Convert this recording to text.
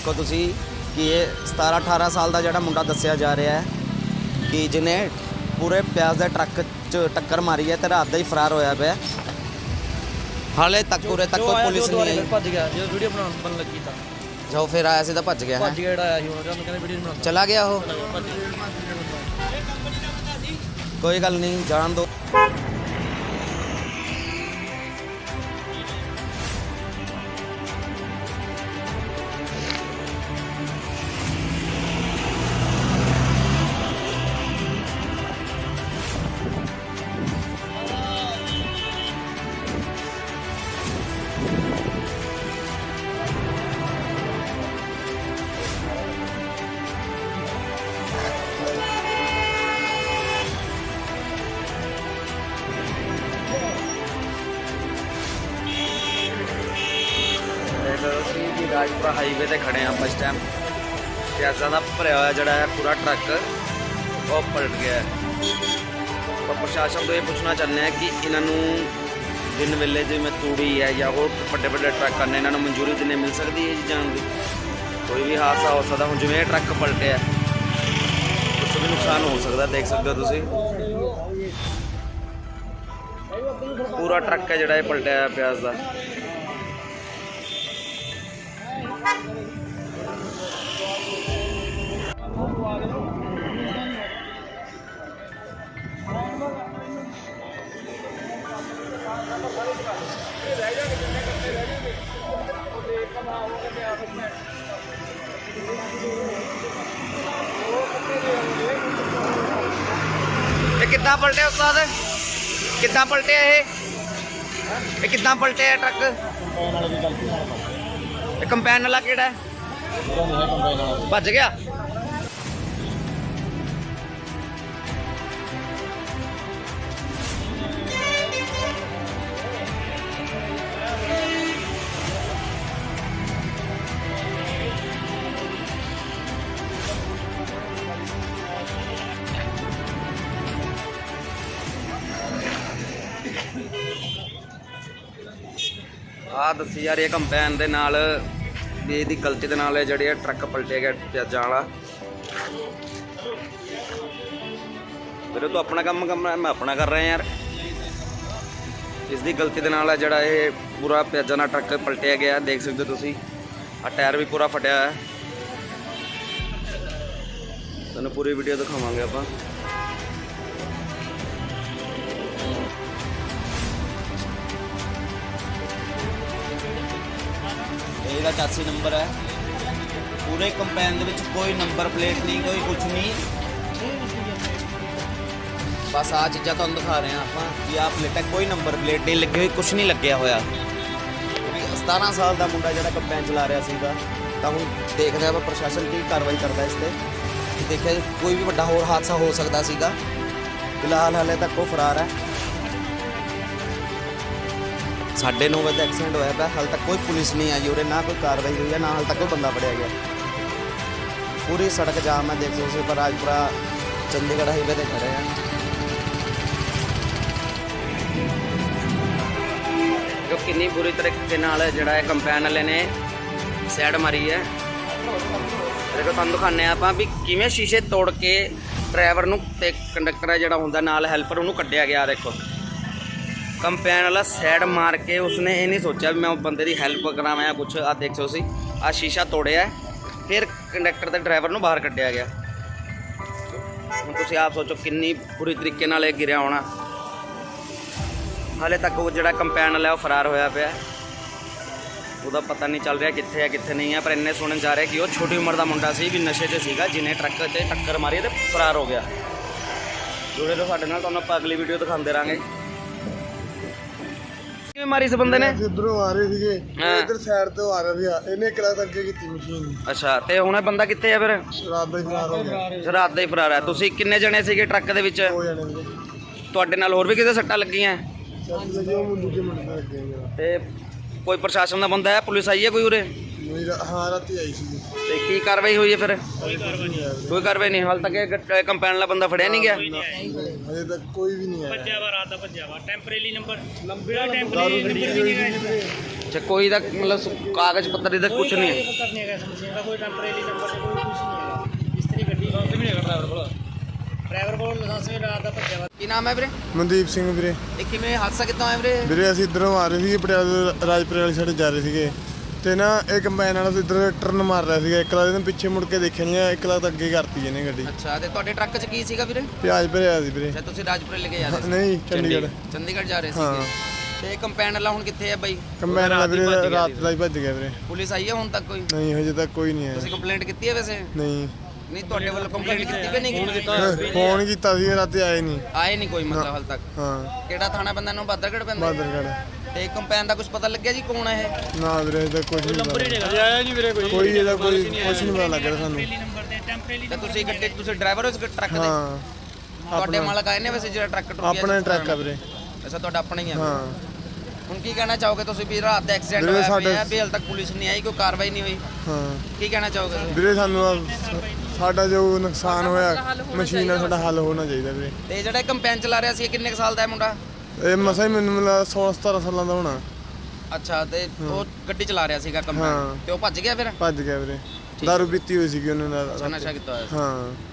ਦੇਖੋ ਤੁਸੀਂ ਕਿ ਇਹ 17 18 ਸਾਲ ਦਾ ਜਿਹੜਾ ਮੁੰਡਾ ਦੱਸਿਆ ਜਾ ਰਿਹਾ ਹੈ ਕਿ ਜਿਹਨੇ ਪੂਰੇ ਪਿਆਜ਼ ਦੇ ਟਰੱਕ 'ਚ ਟੱਕਰ ਮਾਰੀ ਹੈ ਤੇ ਰਾਤ ਦਾ ਹੀ ਫਰਾਰ ਹੋਇਆ ਪਿਆ ਹਾਲੇ ਤੱਕ ਉਰੇ ਤੱਕ ਕੋਈ ਪੁਲਿਸ ਨਹੀਂ ਆਈ। ਭੱਜ ਗਿਆ ਜਦੋਂ ਵੀਡੀਓ ਬਣਾਉਣ ਬਣ ਲੱਗੀ ਤਾਂ। ਜੋ ਫਿਰ ਆਇਆ ਸੀ ਤਾਂ ਭੱਜ ਗਿਆ ਹੈ। ਭੱਜ ਗਿਆ ਜਿਹੜਾ ਆਇਆ ਸੀ ਉਹਨਾਂ ਕਹਿੰਦੇ ਵੀਡੀਓ ਬਣਾਉਣ। ਚਲਾ ਗਿਆ ਉਹ? ਕੋਈ ਗੱਲ ਨਹੀਂ ਜਾਣ ਦੋ ਰਾਜਪੁਰਾ ਹਾਈਵੇ ਤੇ ਖੜੇ ਆ ਇਸ ਟਾਈਮ ਪਿਆਜ਼ਾਂ ਦਾ ਭਰਿਆ ਹੋਇਆ ਜਿਹੜਾ ਹੈ ਪੂਰਾ ਟਰੱਕ, ਉਹ ਪਲਟ ਗਿਆ ਹੈ। ਤਾਂ ਪ੍ਰਸ਼ਾਸਨ ਤੋਂ ਇਹ ਪੁੱਛਣਾ ਚਾਹੁੰਦੇ ਆ ਕਿ ਇਹਨਾਂ ਨੂੰ ਦਿਨ ਵੇਲੇ ਜਿਵੇਂ ਤੂੜੀ ਹੈ ਜਾਂ ਹੋਰ ਵੱਡੇ ਵੱਡੇ ਟਰੱਕ ਨੇ ਇਹਨਾਂ ਨੂੰ ਮਨਜ਼ੂਰੀ ਦਿਨੇ ਮਿਲ ਸਕਦੀ ਹੈ ਜੀ ਜਾਣ ਦੀ? ਕੋਈ ਵੀ ਹਾਦਸਾ ਹੋ ਸਕਦਾ, ਹੁਣ ਜਿਵੇਂ ਇਹ ਟਰੱਕ ਪਲਟਿਆ ਕੁਛ ਵੀ ਨੁਕਸਾਨ ਹੋ ਸਕਦਾ, ਦੇਖ ਸਕਦੇ ਹੋ ਤੁਸੀਂ। ਪੂਰਾ ਟਰੱਕ ਹੈ ਜਿਹੜਾ ਇਹ ਪਲਟਿਆ ਪਿਆਜ਼ ਦਾ ਇਹ ਕਿੱਦਾਂ ਪਲਟਿਆ ਉਸਤਾਦ ਕਿੱਦਾਂ ਪਲਟਿਆ ਇਹ ਇਹ ਕਿੱਦਾਂ ਪਲਟਿਆ ਇਹ ਟਰੱਕ ਇਹ ਕੰਪੈਨ ਵਾਲਾ ਕਿਹੜਾ ਹੈ? ਭੱਜ ਗਿਆ? ਆ ਦੱਸੀ ਯਾਰ ਇਹ ਹੈ ਕੰਪੈਨ ਦੇ ਨਾਲ ਵੀ ਇਹਦੀ ਗਲਤੀ ਦੇ ਨਾਲ ਇਹ ਜਿਹੜੇ ਆ ਟਰੱਕ ਪਲਟੇ ਗਿਆ ਪਿਆਜ਼ਾਂ ਵਾਲਾ। ਵੀਰੇ, ਤੂੰ ਆਪਣਾ ਕੰਮ ਕੰਮ ਮੈਂ ਆਪਣਾ ਕਰ ਰਿਹਾ ਯਾਰ। ਇਸ ਦੀ ਗਲਤੀ ਦੇ ਨਾਲ ਜਿਹੜਾ ਇਹ ਪੂਰਾ ਪਿਆਜ਼ਾਂ ਦਾ ਟਰੱਕ ਪਲਟਿਆ ਗਿਆ, ਦੇਖ ਸਕਦੇ ਹੋ ਤੁਸੀਂ। ਆ ਟਾਇਰ ਵੀ ਪੂਰਾ ਫਟਿਆ ਹੈ ਤੁਹਾਨੂੰ ਪੂਰੀ ਵੀਡੀਓ ਦਿਖਾਵਾਂਗੇ ਆਪਾਂ। ਇਹਦਾ 84 ਨੰਬਰ ਹੈ। ਪੂਰੇ ਕੰਪੈਨ ਦੇ ਵਿੱਚ ਕੋਈ ਨੰਬਰ ਪਲੇਟ ਨਹੀਂ, ਕੋਈ ਕੁਝ ਨਹੀਂ। ਬਸ ਆ ਚੀਜ਼ਾਂ ਤੁਹਾਨੂੰ ਦਿਖਾ ਰਹੇ ਹਾਂ ਆਪਾਂ ਕਿ ਆਹ ਪਲੇਟਾਂ ਕੋਈ ਨੰਬਰ ਪਲੇਟ ਨਹੀਂ, ਲੱਗੀ ਹੋਈ ਕੁਝ ਨਹੀਂ ਲੱਗਿਆ ਹੋਇਆ। ਕਿਉਂਕਿ 17 ਸਾਲ ਦਾ ਮੁੰਡਾ ਜਿਹੜਾ ਕੰਪੈਨ ਚਲਾ ਰਿਹਾ ਸੀਗਾ, ਤਾਂ ਹੁਣ ਦੇਖਦੇ ਆਪਾਂ ਪ੍ਰਸ਼ਾਸਨ ਕੀ ਕਾਰਵਾਈ ਕਰਦਾ ਇਸ ਤੇ। ਦੇਖਿਆ ਕੋਈ ਵੀ ਵੱਡਾ ਹੋਰ ਹਾਦਸਾ ਹੋ ਸਕਦਾ ਸੀਗਾ। ਫਿਲਹਾਲ ਹਾਲੇ ਤੱਕ ਉਹ ਫਰਾਰ ਹੈ। ਸਾਢੇ ਨੌ ਵਜੇ ਐਕਸੀਡੈਂਟ ਹੋਇਆ ਪਿਆ, ਹਾਲ ਤੱਕ ਕੋਈ ਪੁਲਿਸ ਨਹੀਂ ਆਈ ਉਰੇ, ਨਾ ਕੋਈ ਕਾਰਵਾਈ ਹੋਈ ਹੈ ਨਾ ਹਾਲ ਤੱਕ ਕੋਈ ਬੰਦਾ ਫੜਿਆ ਗਿਆ। ਪੂਰੀ ਸੜਕ ਜਾਮ ਹੈ ਦੇਖ ਸਕਦੇ ਹੋ ਪਰ ਰਾਜਪੁਰਾ ਚੰਡੀਗੜ੍ਹ ਹਾਈਵੇ ਤੇ ਖੜੇ ਆ। ਜੋ ਕਿੰਨੀ ਬੁਰੀ ਤਰੀਕੇ ਨਾਲ ਜਿਹੜਾ ਇਹ ਕੰਪੈਨ ਵਾਲੇ ਨੇ ਸਾਈਡ ਮਾਰੀ ਹੈ। ਦੇਖੋ, ਤੁਹਾਨੂੰ ਦਿਖਾਉਂਦੇ ਹਾਂ ਆਪਾਂ ਵੀ ਕਿਵੇਂ ਸ਼ੀਸ਼ੇ ਤੋੜ ਕੇ ਡਰਾਈਵਰ ਨੂੰ ਤੇ ਕੰਡਕਟਰ ਜਿਹੜਾ ਹੁੰਦਾ ਨਾਲ ਹੈਲਪਰ ਉਹਨੂੰ ਕੱਢਿਆ ਗਿਆ, ਦੇਖੋ। ਕੰਪੈਨ ਵਾਲਾ ਸਾਈਡ ਮਾਰ ਕੇ ਉਸਨੇ ਇਹ ਨਹੀਂ ਸੋਚਿਆ ਵੀ ਮੈਂ ਉਹ ਬੰਦੇ ਦੀ ਹੈਲਪ ਕਰਾਵਾਂ ਜਾਂ ਕੁਛ। ਆ ਦੇਖ ਸੋ ਸੀ ਆ ਸ਼ੀਸ਼ਾ ਤੋੜਿਆ ਫਿਰ ਕੰਡਕਟਰ ਤੇ ਡਰਾਈਵਰ ਨੂੰ ਬਾਹਰ ਕੱਢਿਆ ਗਿਆ। ਹੁਣ ਤੁਸੀਂ ਆਪ ਸੋਚੋ ਕਿੰਨੀ ਬੁਰੀ ਤਰੀਕੇ ਨਾਲ ਇਹ ਗਿਰਿਆ ਹੋਣਾ। ਹਾਲੇ ਤੱਕ ਉਹ ਜਿਹੜਾ ਕੰਪੈਨ ਵਾਲਾ ਉਹ ਫਰਾਰ ਹੋਇਆ ਪਿਆ ਉਹਦਾ ਪਤਾ ਨਹੀਂ ਚੱਲ ਰਿਹਾ ਕਿੱਥੇ ਹੈ, ਕਿੱਥੇ ਨਹੀਂ ਹੈ, ਪਰ ਇੰਨੇ ਸੁਣਨ ਜਾ ਰਿਹਾ ਕਿ ਉਹ ਛੋਟੀ ਉਮਰ ਦਾ ਮੁੰਡਾ ਸੀ, ਵੀ ਨਸ਼ੇ 'ਚ ਸੀਗਾ, ਜਿਹਨੇ ਟਰੱਕ ਤੇ ਟੱਕਰ ਮਾਰੀ ਤੇ ਫਰਾਰ ਹੋ ਗਿਆ। ਜੁੜੇ ਰਹੋ ਸਾਡੇ ਨਾਲ, ਤੁਹਾਨੂੰ ਆਪਾਂ ਅਗਲੀ ਵੀਡੀਓ ਦਿਖਾਉਂਦੇ ਰਾਂਗੇ ਕਿਵੇਂ ਮਾਰੀ ਇਸ ਬੰਦੇ ਨੇ? ਅਸੀਂ ਇੱਧਰੋਂ ਆ ਰਹੇ ਸੀਗੇ। ਹਾਂ। ਇੱਧਰ ਸਾਈਡ ਤੋਂ ਆ ਰਿਹਾ ਸੀਗਾ। ਇਹਨੇ ਕਿਲਾ ਤੱਕ ਕੀਤੀ ਮਸ਼ੀਨ ਅੱਛਾ ਤੇ ਹੁਣ ਇਹ ਬੰਦਾ ਕਿੱਥੇ ਆ ਫਿਰ? ਰਾਤ ਦਾ ਫਰਾਰ ਹੋ ਗਿਆ। ਰਾਤ ਦਾ ਹੀ ਫਰਾਰ ਹੈ ਤੁਸੀਂ ਕਿੰਨੇ ਜਣੇ ਸੀਗੇ ਟਰੱਕ ਦੇ ਵਿੱਚ? ਹੋ ਜਾਣੇ ਵੀਰੇ ਤੁਹਾਡੇ ਨਾਲ ਹੋਰ ਵੀ ਕਿਤੇ ਸੱਟਾਂ ਲੱਗੀਆਂ? ਉਹ ਮੁੰਡੇ ਮੁੰਡੇ ਤੇ ਕੋਈ ਪ੍ਰਸ਼ਾਸਨ ਦਾ ਬੰਦਾ ਹੈ? ਪੁਲਿਸ ਆਈ ਹੈ ਕੋਈ ਉਰੇ? ਮੇਰੀ ਰਾ- ਹਾਂ ਰਾਤੀ ਆਈ ਸੀ। ਤੇ ਕੀ ਕਾਰਵਾਈ ਹੋਈ ਹੈ ਫਿਰ? ਕੋਈ ਕਾਰਵਾਈ ਨਹੀਂ ਆਇਆ ਕੋਈ ਕਾਰਵਾਈ ਨਹੀਂ ਹਾਲ ਤੱਕ ਇਹ ਕੰਪੈਨ ਵਾਲਾ ਬੰਦਾ ਫੜਿਆ ਨਹੀਂ ਗਿਆ? ਵੀਰੇ। ਹਜੇ ਤੱਕ ਕੋਈ ਵੀ ਨਹੀਂ ਆਇਆ। ਭੱਜਿਆ ਵਾ ਰਾਤ ਦਾ ਭੱਜਿਆ ਵਾ। ਟੈਂਪਰੇਰੀ ਨੰਬਰ ਲੰਬਾ ਦਾਰੂ ਟੈਂਪਰੇਰੀ ਗੱਡੀ ਨੰਬਰ ਹੋਈ ਵੀ ਨਹੀਂ ਸੀ ਹੈਗਾ ਵੀਰੇ। ਅੱਛਾ ਕੋਈ ਦਾ ਮਤਲਬ ਸ- ਕਾਗਜ਼ ਪੱਤਰ ਇਹਦਾ ਕੁਝ ਨਹੀਂ ਹੈ? ਪਤਾ ਨਹੀਂ ਹੈਗਾ ਇਸ ਮਸ਼ੀਨ ਦਾ ਕੋਈ ਟੈਂਪਰੇਰੀ ਨੰਬਰ ਨਹੀਂ ਕੋਈ ਕੁਝ ਨਹੀਂ ਹੈਗਾ। ਇਸ ਤਰੀ ਗੱਡੀ ਲਾਇਸੈਂਸ ਵੀ ਨਹੀਂ ਹੈਗਾ ਡਰਾਈਵਰ ਕੋਲ। ਡਰਾਈਵਰ ਕੋਲ ਲਾਇਸੈਂਸ ਵੀ ਰਾਤ ਦਾ ਭੱਜਿਆ ਵਾ। ਕੀ ਨਾਮ ਹੈ ਵੀਰੇ? ਮਨਦੀਪ ਸਿੰਘ ਵੀਰੇ। ਇਹ ਕਿਵੇਂ ਹਾਦਸਾ ਕਿੱਦਾਂ ਹੋਇਆ ਵੀਰੇ? ਵੀਰੇ ਅਸੀਂ ਇਧਰੋਂ ਆ ਰਹੇ ਸੀਗੇ ਪਟਿਆਲੇ ਤੋਂ ਰਾਜਪੁਰੇ ਵਾਲੀ ਸਾਈਡ ਜਾ ਰਹੇ ਸੀਗੇ। ਤੇ ਨਾ ਇਹ ਕੰਬਾਈਨ ਵਾਲਾ ਇਧਰ ਟਰਨ ਮਾਰ ਰਿਹਾ ਸੀਗਾ ਇੱਕ ਲੱਖ ਦੇ ਪਿੱਛੇ ਮੁੜ ਕੇ ਦੇਖਿਆ ਨਹੀਂ ਇੱਕ ਲੱਖ ਅੱਗੇ ਕਰਤੀ ਇਹਨੇ ਗੱਡੀ। ਅੱਛਾ ਤੇ ਤੁਹਾਡੇ ਟਰੱਕ 'ਚ ਕੀ ਸੀਗਾ ਵੀਰੇ? ਪਿਆਜ ਭਰਿਆ ਸੀ ਵੀਰੇ। ਅੱਛਾ ਤੁਸੀਂ ਰਾਜਪੁਰੇ ਲੈ ਕੇ ਜਾ ਰਹੇ ਸੀ। ਨਹੀਂ ਚੰਡੀਗੜ੍ਹ। ਚੰਡੀਗੜ੍ਹ। ਜਾ ਰਹੇ। ਸੀਗੇ। ਤੇ ਕੰਪੈਨ ਵਾਲਾ ਹੁਣ ਕਿੱਥੇ ਹੈ ਬਾਈ? ਕੰਬਾਈਨ ਵਾਲਾ ਵੀਰੇ ਰਾਤ ਦਾ ਹੀ ਭੱਜ ਗਿਆ ਵੀਰੇ। ਪੁਲਿਸ ਆਈ ਹੈ ਹੁਣ ਤੱਕ ਕੋਈ? ਨਹੀਂ ਹਜੇ ਤੱਕ ਕੋਈ ਨਹੀਂ ਤੁਸੀਂ ਆਇਆ ਕੰਪਲੇਂਟ ਕੀਤੀ ਹੈ ਵੈਸੇ? ਨਹੀਂ। ਨਹੀਂ ਤੁਹਾਡੇ ਵੱਲੋਂ ਕੰਪਲੇਂਟ ਕੀਤੀ ਕਿ ਨਹੀਂ ਕੀਤੀ ਫੋਨ ਕੀਤਾ ਸੀ ਰਾਤੀ ਆਏ ਨਹੀਂ। ਆਏ ਨਹੀਂ ਕੋਈ ਮਤਲਬ ਹਾਲ ਤੱਕ? ਹਾਂ। ਕਿਹੜਾ ਥਾਣਾ ਪੈਂਦਾ? ਇਹਨੂੰ ਬਾਦਰਗੜ ਪੈਂਦਾ? ਬਾਦਰਗੜ ਤੇ ਕੰਪੈਨ ਦਾ ਕੁਝ ਪਤਾ ਲੱਗਿਆ ਜੀ ਕੌਣ ਹੈ ਇਹ? ਨਾ ਵੀਰੇ ਇਹਦਾ ਕੁਝ ਨਹੀਂ ਪਤਾ। ਆਇਆ ਨਹੀਂ ਵੀਰੇ ਕੋਈ? ਕੋਈ ਇਹਦਾ ਕੋਈ ਕੁਝ ਨਹੀਂ ਪਤਾ ਲੱਗ ਰਿਹਾ ਸਾਨੂੰ ਨੰਬਰ ਤੇ ਤੁਸੀਂ ਗੱਡੀ ਤੁਸੀਂ ਡਰਾਈਵਰ ਹੋ ਇਸ ਟਰੱਕ ਦੇ? ਹਾਂ। ਤੁਹਾਡੇ ਮਾਲਕ ਆਏ ਨੇ ਵੈਸੇ ਜਿਹੜਾ ਟਰੱਕ ਟੁੱਟ ਗਿਆ ਆਪਣਾ ਟਰੱਕ ਆ ਵੀਰੇ। ਅੱਛਾ ਤੁਹਾਡਾ ਆਪਣਾ ਹੀ ਹੈ ਹਾਂ। ਹੁਣ ਕੀ ਕਹਿਣਾ ਚਾਹੋਗੇ ਤੁਸੀਂ ਵੀ ਰਾਤ ਦਾ ਐਕਸੀਡੈਂਟ ਵੀਰੇ ਹੋਇਆ ਸਾਡੇ- ਪਿਆ ਵੀ ਹਾਲ ਤੱਕ ਪੁਲਿਸ ਨਹੀਂ ਆਈ ਕੋਈ ਕਾਰਵਾਈ ਨਹੀਂ ਹੋਈ? ਹਾਂ। ਕੀ ਕਹਿਣਾ ਚਾਹੋਗੇ ਤੁਸੀਂ? ਵੀਰੇ ਸਾਨੂੰ ਆਹ ਸਾਡਾ ਜੋ ਨੁਕਸਾਨ ਹੋਇਆ ਮਸ਼ੀਨ ਦਾ ਸਾਡਾ ਹੱਲ ਹੋਣਾ ਚਾਹੀਦਾ ਵੀਰੇ। ਤੇ ਜਿਹੜਾ ਕੰਪੈਨ ਚਲਾ ਰਿਹਾ ਸੀ ਇਹ ਕਿੰਨੇ ਕੁ ਸਾਲ ਦਾ ਹੈ ਮੁੰਡਾ? ਇਹ ਮਸਾ ਹੀ ਮੈਨੂੰ ਮਿਲਾ 16 17 ਸਾਲਾਂ ਦਾ ਹੋਣਾ। ਅੱਛਾ ਤੇ ਉਹ ਗੱਡੀ ਚਲਾ ਰਿਹਾ ਸੀਗਾ ਹਾਂ। ਤੇ ਉਹ ਭੱਜ ਗਿਆ ਫਿਰ? ਭੱਜ ਗਿਆ ਵੀਰੇ। ਦਾਰੂ ਪੀਤੀ ਹੋਈ ਸੀਗੀ ਉਹਨੇ ਨਾਲ ਅੱਛਾ ਨਸ਼ਾ ਕੀਤਾ ਹੋਇਆ ਸੀ। ਹਾਂ।